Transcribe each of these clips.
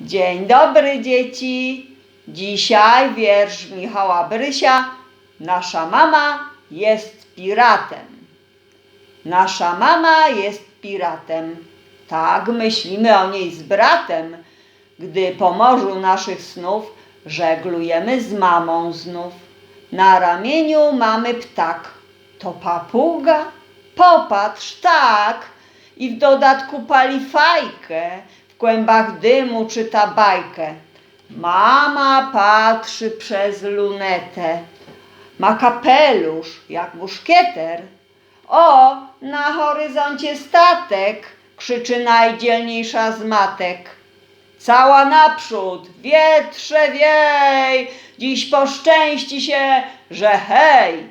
Dzień dobry, dzieci. Dzisiaj wiersz Michała Brysia. Nasza mama jest piratem. Nasza mama jest piratem. Tak myślimy o niej z bratem. Gdy po morzu naszych snów żeglujemy z mamą znów. Na ramieniu mamy ptak. To papuga? Popatrz, tak. I w dodatku pali fajkę. Kłębach dymu czyta bajkę. Mama patrzy przez lunetę. Ma kapelusz jak muszkieter. O, na horyzoncie statek, krzyczy najdzielniejsza z matek. Cała naprzód, wietrze wiej, dziś poszczęści się, że hej,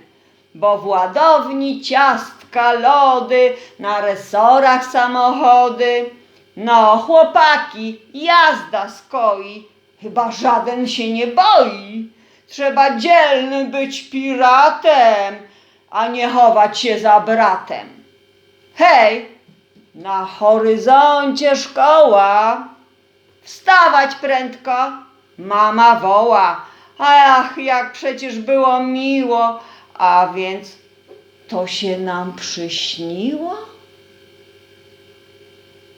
bo w ładowni ciastka, lody, na resorach samochody. No, chłopaki, jazda skoi, chyba żaden się nie boi. Trzeba dzielny być piratem, a nie chować się za bratem. Hej, na horyzoncie szkoła. Wstawać prędko, mama woła. Ach, jak przecież było miło, a więc to się nam przyśniło?